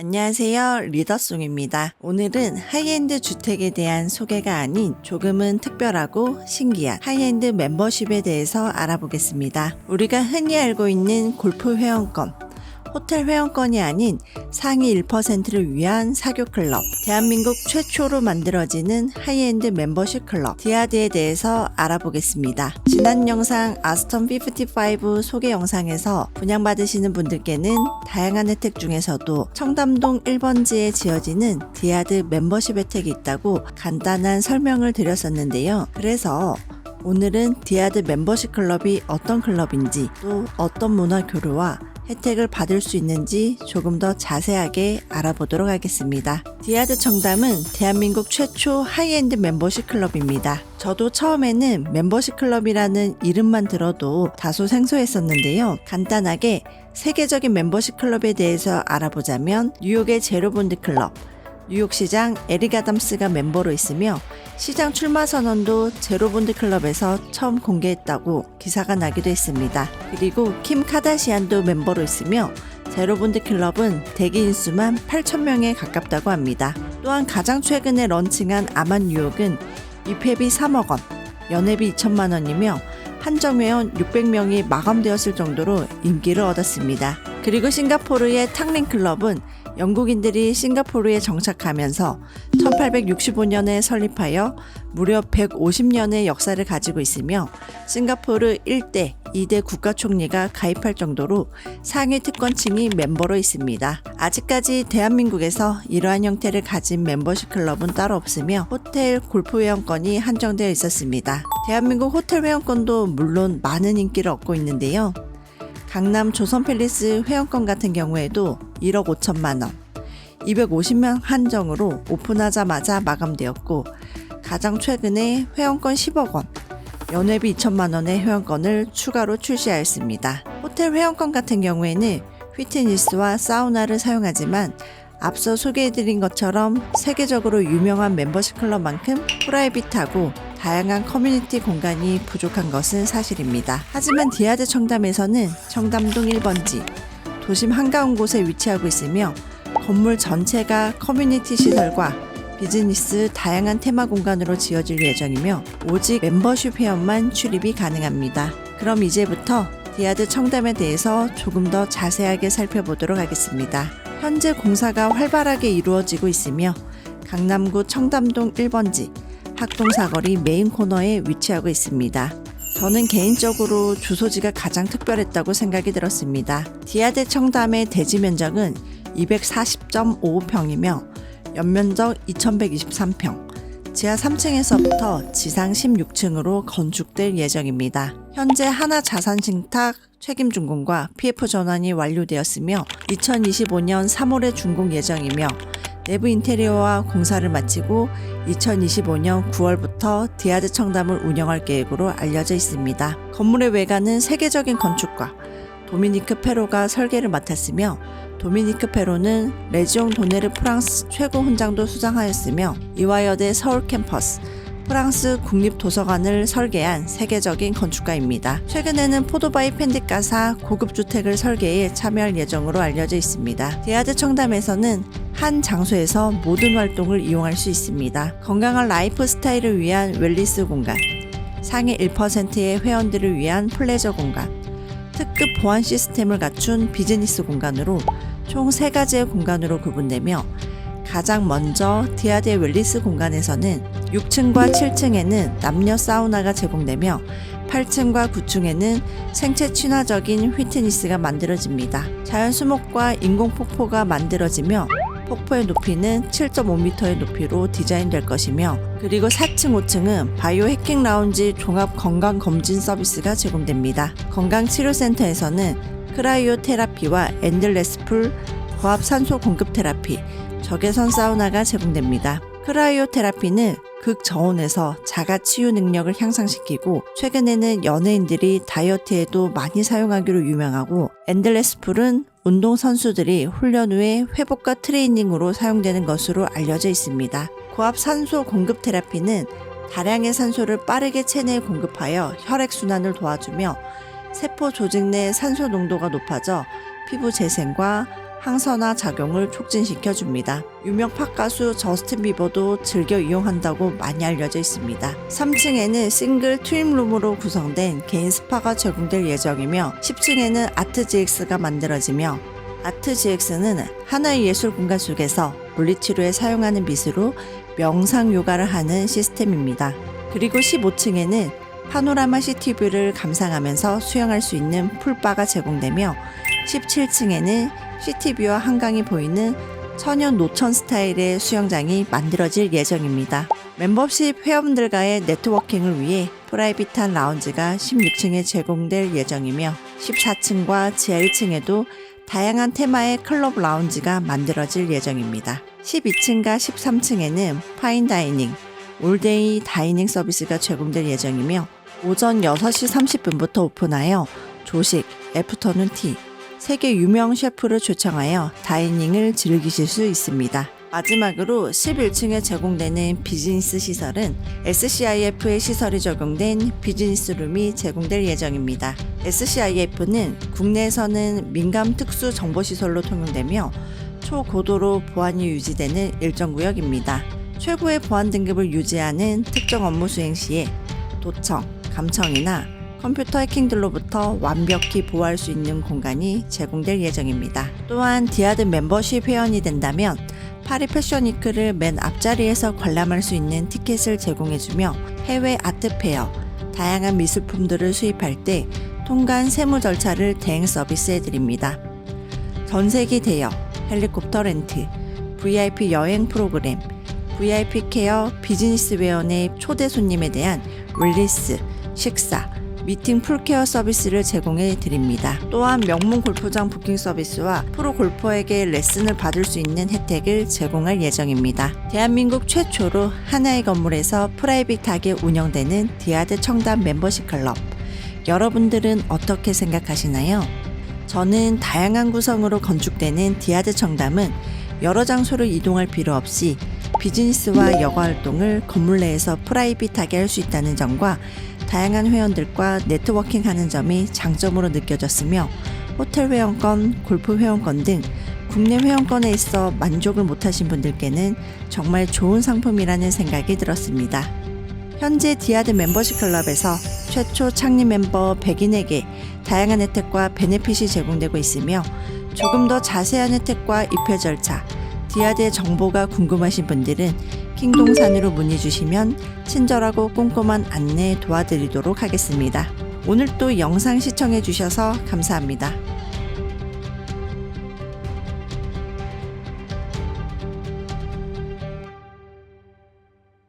안녕하세요. 리더송입니다. 오늘은 하이엔드 주택에 대한 소개가 아닌 조금은 특별하고 신기한 하이엔드 멤버십에 대해서 알아보겠습니다. 우리가 흔히 알고 있는 골프 회원권, 호텔 회원권이 아닌 상위 1%를 위한 사교 클럽, 대한민국 최초로 만들어지는 하이엔드 멤버십 클럽, 디아드에 대해서 알아보겠습니다. 지난 영상 아스턴 55 소개 영상에서 분양받으시는 분들께는 다양한 혜택 중에서도 청담동 1번지에 지어지는 디아드 멤버십 혜택이 있다고 간단한 설명을 드렸었는데요. 그래서 오늘은 디아드 멤버십 클럽이 어떤 클럽인지 또 어떤 문화 교류와 혜택을 받을 수 있는지 조금 더 자세하게 알아보도록 하겠습니다. 디아드 청담은 대한민국 최초 하이엔드 멤버십 클럽입니다. 저도 처음에는 멤버십 클럽이라는 이름만 들어도 다소 생소했었는데요. 간단하게 세계적인 멤버십 클럽에 대해서 알아보자면 뉴욕의 제로본드 클럽, 뉴욕시장 에릭 아담스가 멤버로 있으며 시장 출마 선언도 제로본드 클럽에서 처음 공개했다고 기사가 나기도 했습니다. 그리고 킴 카다시안도 멤버로 있으며 제로본드 클럽은 대기 인 수만 8,000명에 가깝다고 합니다. 또한 가장 최근에 런칭한 아만 뉴욕은 입회비 3억 원, 연회비 2천만 원이며 한정 회원 600명이 마감되었을 정도로 인기를 얻었습니다. 그리고 싱가포르의 탕린 클럽은 영국인들이 싱가포르에 정착하면서 1865년에 설립하여 무려 150년의 역사를 가지고 있으며 싱가포르 1대, 2대 국가 총리가 가입할 정도로 상위 특권층이 멤버로 있습니다. 아직까지 대한민국에서 이러한 형태를 가진 멤버십 클럽은 따로 없으며 호텔 골프 회원권이 한정되어 있었습니다. 대한민국 호텔 회원권도 물론 많은 인기를 얻고 있는데요. 강남 조선 팰리스 회원권 같은 경우에도 1억 5천만 원, 250명 한정으로 오픈하자마자 마감되었고 가장 최근에 회원권 10억 원, 연회비 2천만 원의 회원권을 추가로 출시하였습니다. 호텔 회원권 같은 경우에는 휘트니스와 사우나를 사용하지만 앞서 소개해드린 것처럼 세계적으로 유명한 멤버십 클럽만큼 프라이빗하고 다양한 커뮤니티 공간이 부족한 것은 사실입니다. 하지만 디아드 청담에서는 청담동 1번지, 도심 한가운 곳에 위치하고 있으며 건물 전체가 커뮤니티 시설과 비즈니스 다양한 테마 공간으로 지어질 예정이며 오직 멤버십 회원만 출입이 가능합니다. 그럼 이제부터 디아드 청담에 대해서 조금 더 자세하게 살펴보도록 하겠습니다. 현재 공사가 활발하게 이루어지고 있으며 강남구 청담동 1번지 학동사거리 메인 코너에 위치하고 있습니다. 저는 개인적으로 주소지가 가장 특별했다고 생각이 들었습니다. 디아드 청담의 대지 면적은 240.55평이며 연면적 2123평, 지하 3층에서부터 지상 16층으로 건축될 예정입니다. 현재 하나 자산 신탁 책임 준공과 PF 전환이 완료되었으며 2025년 3월에 준공 예정이며 내부 인테리어와 공사를 마치고 2025년 9월부터 디아드 청담을 운영할 계획으로 알려져 있습니다. 건물의 외관은 세계적인 건축가 도미니크 페로가 설계를 맡았으며 도미니크 페로는 레지옹 도네르 프랑스 최고 훈장도 수상하였으며 이화여대 서울 캠퍼스 프랑스 국립도서관을 설계한 세계적인 건축가입니다. 최근에는 포도바이 펜디가사 고급 주택을 설계에 참여할 예정으로 알려져 있습니다. 디아드 청담에서는 한 장소에서 모든 활동을 이용할 수 있습니다. 건강한 라이프 스타일을 위한 웰리스 공간, 상위 1%의 회원들을 위한 플레저 공간, 특급 보안 시스템을 갖춘 비즈니스 공간으로 총 3가지의 공간으로 구분되며 가장 먼저 디아드의 웰리스 공간에서는 6층과 7층에는 남녀 사우나가 제공되며 8층과 9층에는 생체 친화적인 휘트니스가 만들어집니다. 자연 수목과 인공 폭포가 만들어지며 폭포의 높이는 7.5m의 높이로 디자인될 것이며 그리고 4층, 5층은 바이오 해킹 라운지 종합 건강 검진 서비스가 제공됩니다. 건강치료센터에서는 크라이오 테라피와 엔들레스 풀, 고압 산소 공급 테라피, 적외선 사우나가 제공됩니다. 크라이오 테라피는 극저온에서 자가 치유 능력을 향상시키고 최근에는 연예인들이 다이어트에도 많이 사용하기로 유명하고 엔들레스 풀은 운동 선수들이 훈련 후에 회복과 트레이닝으로 사용되는 것으로 알려져 있습니다. 고압 산소 공급 테라피는 다량의 산소를 빠르게 체내에 공급하여 혈액 순환을 도와주며 세포 조직 내 산소 농도가 높아져 피부 재생과 항산화 작용을 촉진시켜 줍니다. 유명 팝 가수 저스틴 비버도 즐겨 이용한다고 많이 알려져 있습니다. 3층에는 싱글 트림룸으로 구성된 개인 스파가 제공될 예정이며 10층에는 아트 GX가 만들어지며 아트 GX는 하나의 예술 공간 속에서 물리치료에 사용하는 미술로 명상 요가를 하는 시스템입니다. 그리고 15층에는 파노라마 시티뷰를 감상하면서 수영할 수 있는 풀바가 제공되며 17층에는 시티뷰와 한강이 보이는 천연 노천 스타일의 수영장이 만들어질 예정입니다. 멤버십 회원들과의 네트워킹을 위해 프라이빗한 라운지가 16층에 제공될 예정이며 14층과 지하 1층에도 다양한 테마의 클럽 라운지가 만들어질 예정입니다. 12층과 13층에는 파인 다이닝, 올데이 다이닝 서비스가 제공될 예정이며 오전 6시 30분부터 오픈하여 조식, 애프터눈 티, 세계 유명 셰프를 초청하여 다이닝을 즐기실 수 있습니다. 마지막으로 11층에 제공되는 비즈니스 시설은 SCIF의 시설이 적용된 비즈니스 룸이 제공될 예정입니다. SCIF는 국내에서는 민감 특수 정보 시설로 통용되며 초고도로 보안이 유지되는 일정 구역입니다. 최고의 보안 등급을 유지하는 특정 업무 수행 시에 도청, 감청이나 컴퓨터 해킹들로부터 완벽히 보호할 수 있는 공간이 제공될 예정입니다. 또한 디아드 멤버십 회원이 된다면 파리 패션위크를 맨 앞자리에서 관람할 수 있는 티켓을 제공해주며 해외 아트페어, 다양한 미술품들을 수입할 때 통관 세무 절차를 대행 서비스해드립니다. 전세기 대여, 헬리콥터 렌트, VIP 여행 프로그램, VIP 케어 비즈니스 웨어의 초대 손님에 대한 릴리스, 식사, 미팅 풀케어 서비스를 제공해 드립니다. 또한 명문 골프장 부킹 서비스와 프로 골퍼에게 레슨을 받을 수 있는 혜택을 제공할 예정입니다. 대한민국 최초로 하나의 건물에서 프라이빗하게 운영되는 디아드 청담 멤버십 클럽. 여러분들은 어떻게 생각하시나요? 저는 다양한 구성으로 건축되는 디아드 청담은 여러 장소를 이동할 필요 없이 비즈니스와 여가 활동을 건물 내에서 프라이빗하게 할 수 있다는 점과 다양한 회원들과 네트워킹 하는 점이 장점으로 느껴졌으며 호텔 회원권, 골프 회원권 등 국내 회원권에 있어 만족을 못하신 분들께는 정말 좋은 상품이라는 생각이 들었습니다. 현재 디아드 멤버십 클럽에서 최초 창립 멤버 100인에게 다양한 혜택과 베네핏이 제공되고 있으며 조금 더 자세한 혜택과 입회 절차, 디아드의 정보가 궁금하신 분들은 킹동산으로 문의 주시면 친절하고 꼼꼼한 안내 도와드리도록 하겠습니다. 오늘 또 영상 시청해 주셔서 감사합니다.